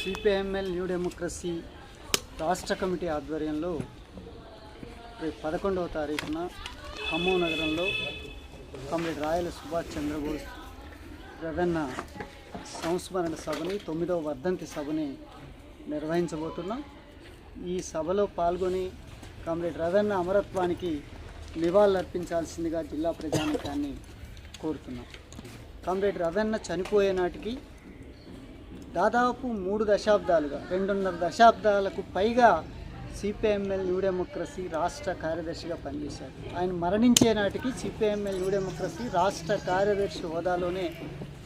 CPIML new democracy రాష్ట్ర committee ఆధ్వర్యంలో రేపు పదకొండవ తారీఖున ఖమ్మం నగరంలో కమ్రేడ్ రాయల సుభాష్ చంద్రబోస్ రవెన్న సంస్మరణ సభని తొమ్మిదవ వర్ధంతి సభని నిర్వహించబోతున్నాం. ఈ సభలో పాల్గొని కామ్రేడ్ రవెన్న అమరత్వానికి నివాళులర్పించాల్సిందిగా జిల్లా ప్రజానికాన్ని కోరుతున్నాం. కామ్రేడ్ రవెన్న చనిపోయే నాటికి దాదాపు మూడు దశాబ్దాలుగా రెండున్నర దశాబ్దాలకు పైగా సిపిఎంఎల్ న్యూ డెమోక్రసీ రాష్ట్ర కార్యదర్శిగా పనిచేశారు. ఆయన మరణించే నాటికి సిపిఎంఎల్ న్యూ డెమోక్రసీ రాష్ట్ర కార్యదర్శి హోదాలోనే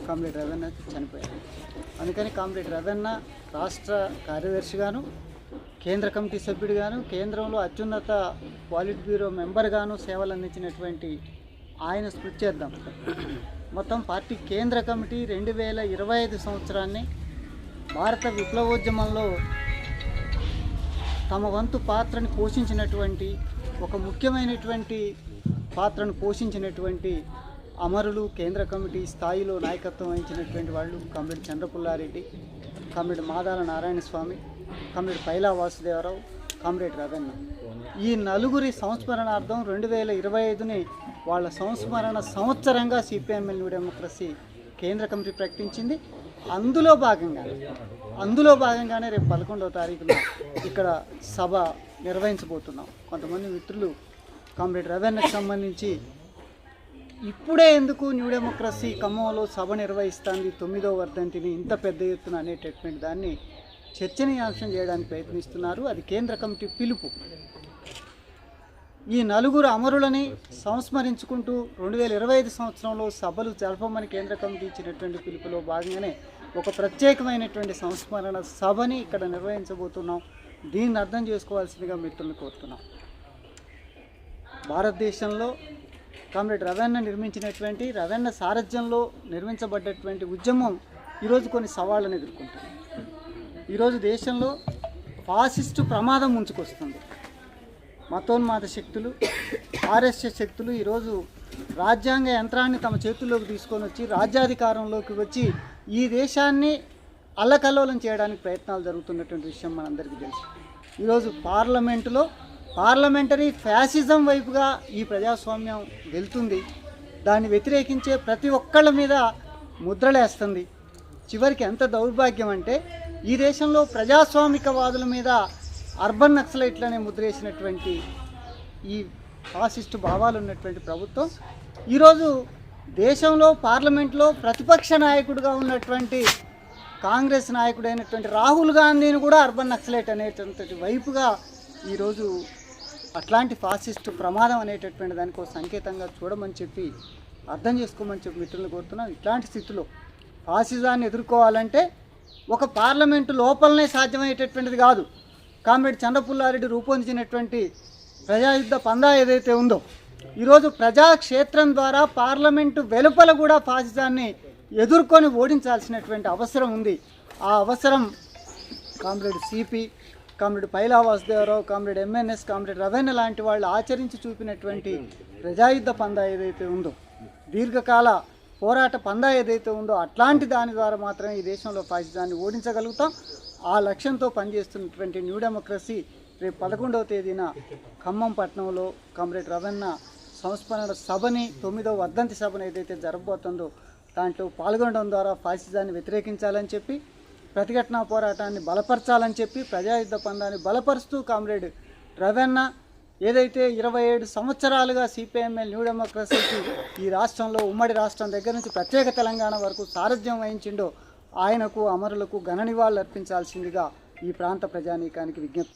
కామ్రేడ్ రవెన్న చనిపోయారు. అందుకని కామ్రేడ్ రవెన్న రాష్ట్ర కార్యదర్శిగాను కేంద్ర కమిటీ సభ్యుడిగాను కేంద్రంలో అత్యున్నత పాలిట్ బ్యూరో మెంబర్గాను సేవలు అందించినటువంటి ఆయన స్మృతి చేద్దాం మొత్తం పార్టీ కేంద్ర కమిటీ రెండు వేల ఇరవై ఐదు సంవత్సరాన్ని భారత విప్లవోద్యమంలో తమ వంతు పాత్రని పోషించినటువంటి ఒక ముఖ్యమైనటువంటి పాత్రను పోషించినటువంటి అమరులు కేంద్ర కమిటీ స్థాయిలో నాయకత్వం వహించినటువంటి వాళ్ళు comrade Chandra Pulla Reddy comrade Madala Narayana Swamy comrade Paila Vasudeva Rao comrade Ravanna ఈ నలుగురి సంస్మరణార్థం రెండు వేల ఇరవై ఐదుని వాళ్ళ సంస్మరణ సంవత్సరంగా సిపిఎంఎల్ న్యూ డెమోక్రసీ కేంద్ర కమిటీ ప్రకటించింది. అందులో భాగంగా అందులో భాగంగానే రేపు పదకొండవ తారీఖున ఇక్కడ సభ నిర్వహించబోతున్నాం. కొంతమంది మిత్రులు కామ్రేడ్ రవీణకు సంబంధించి ఇప్పుడే ఎందుకు న్యూ డెమోక్రసీ ఖమ్మంలో సభ నిర్వహిస్తుంది తొమ్మిదో వర్ధంతిని ఇంత పెద్ద ఎత్తున అనేటటువంటి దాన్ని చర్చనీయాంశం చేయడానికి ప్రయత్నిస్తున్నారు. అది కేంద్ర కమిటీ పిలుపు. ఈ నలుగురు అమరులని సంస్మరించుకుంటూ రెండు వేల ఇరవై ఐదు సంవత్సరంలో సభలు జరపమని కేంద్ర కమిటీ ఇచ్చినటువంటి పిలుపులో భాగంగానే ఒక ప్రత్యేకమైనటువంటి సంస్మరణ సభని ఇక్కడ నిర్వహించబోతున్నాం. దీన్ని అర్థం చేసుకోవాల్సిందిగా మిత్రులను కోరుతున్నాం. భారతదేశంలో కామ్రేడ్ రవెన్న నిర్మించినటువంటి రవెన్న సారథ్యంలో నిర్మించబడ్డటువంటి ఉద్యమం ఈరోజు కొన్ని సవాళ్ళను ఎదుర్కొంటుంది. ఈరోజు దేశంలో ఫాసిస్టు ప్రమాదం ముంచుకొస్తుంది. మతోన్మాద శక్తులు ఆర్ఎస్ఎస్ శక్తులు ఈరోజు రాజ్యాంగ యంత్రాన్ని తమ చేతుల్లోకి తీసుకొని వచ్చి రాజ్యాధికారంలోకి వచ్చి ఈ దేశాన్ని అల్లకల్లోలం చేయడానికి ప్రయత్నాలు జరుగుతున్నటువంటి విషయం మనందరికీ తెలుసు. ఈరోజు పార్లమెంటులో పార్లమెంటరీ ఫ్యాసిజం వైపుగా ఈ ప్రజాస్వామ్యం వెళ్తుంది. దాన్ని వ్యతిరేకించే ప్రతి ఒక్కళ్ళ మీద ముద్రలేస్తుంది. చివరికి ఎంత దౌర్భాగ్యం అంటే ఈ దేశంలో ప్రజాస్వామికవాదుల మీద అర్బన్ నక్సలైట్లనే ముద్రేసినటువంటి ఈ ఫాసిస్టు భావాలు ఉన్నటువంటి ప్రభుత్వం ఈరోజు దేశంలో పార్లమెంట్లో ప్రతిపక్ష నాయకుడిగా ఉన్నటువంటి కాంగ్రెస్ నాయకుడైనటువంటి రాహుల్ గాంధీని కూడా అర్బన్ నక్సలైట్ అనేటటువంటి వైపుగా ఈరోజు అట్లాంటి ఫాసిస్టు ప్రమాదం అనేటటువంటి దానికి ఒక సంకేతంగా చూడమని చెప్పి అర్థం చేసుకోమని చెప్పి మిత్రులు కోరుతున్నాం. ఇట్లాంటి స్థితిలో ఫాసిజాన్ని ఎదుర్కోవాలంటే ఒక పార్లమెంటు లోపలనే సాధ్యమయ్యేటటువంటిది కాదు. కామ్రేడ్ చంద్రపుల్లారెడ్డి రూపొందించినటువంటి ప్రజాయుద్ధ పందా ఏదైతే ఉందో ఈరోజు ప్రజాక్షేత్రం ద్వారా పార్లమెంటు వెలుపల కూడా ఫాసిజాన్ని ఎదుర్కొని ఓడించాల్సినటువంటి అవసరం ఉంది. ఆ అవసరం comrade CP comrade Paila Vasudevarao comrade MNS comrade Ravena లాంటి వాళ్ళు ఆచరించి చూపినటువంటి ప్రజాయుద్ధ పందా ఏదైతే ఉందో దీర్ఘకాల పోరాట పందా ఏదైతే ఉందో అట్లాంటి దాని ద్వారా మాత్రమే ఈ దేశంలో ఫాసిజాన్ని ఓడించగలుగుతాం. ఆ లక్ష్యంతో పనిచేస్తున్నటువంటి న్యూ డెమోక్రసీ రేపు పదకొండవ తేదీన ఖమ్మం పట్టణంలో కామ్రేడ్ రవెన్న సంస్మరణ సభని తొమ్మిదవ వర్ధంతి సభను ఏదైతే జరగబోతుందో దాంట్లో పాల్గొనడం ద్వారా ఫాసిజాన్ని వ్యతిరేకించాలని చెప్పి ప్రతిఘటన పోరాటాన్ని బలపరచాలని చెప్పి ప్రజాయుద్ధ పందాన్ని బలపరుస్తూ కామ్రేడ్ రవెన్న ఏదైతే ఇరవై ఏడు సంవత్సరాలుగా సిపిఎంఎల్ న్యూ డెమోక్రసీకి ఈ రాష్ట్రంలో ఉమ్మడి రాష్ట్రం దగ్గర నుంచి ప్రత్యేక తెలంగాణ వరకు సారథ్యం వహించిండో ఆయనకు అమరులకు ఘన నివాళులు అర్పించాల్సిందిగా ఈ ప్రాంత ప్రజానీకానికి విజ్ఞప్తి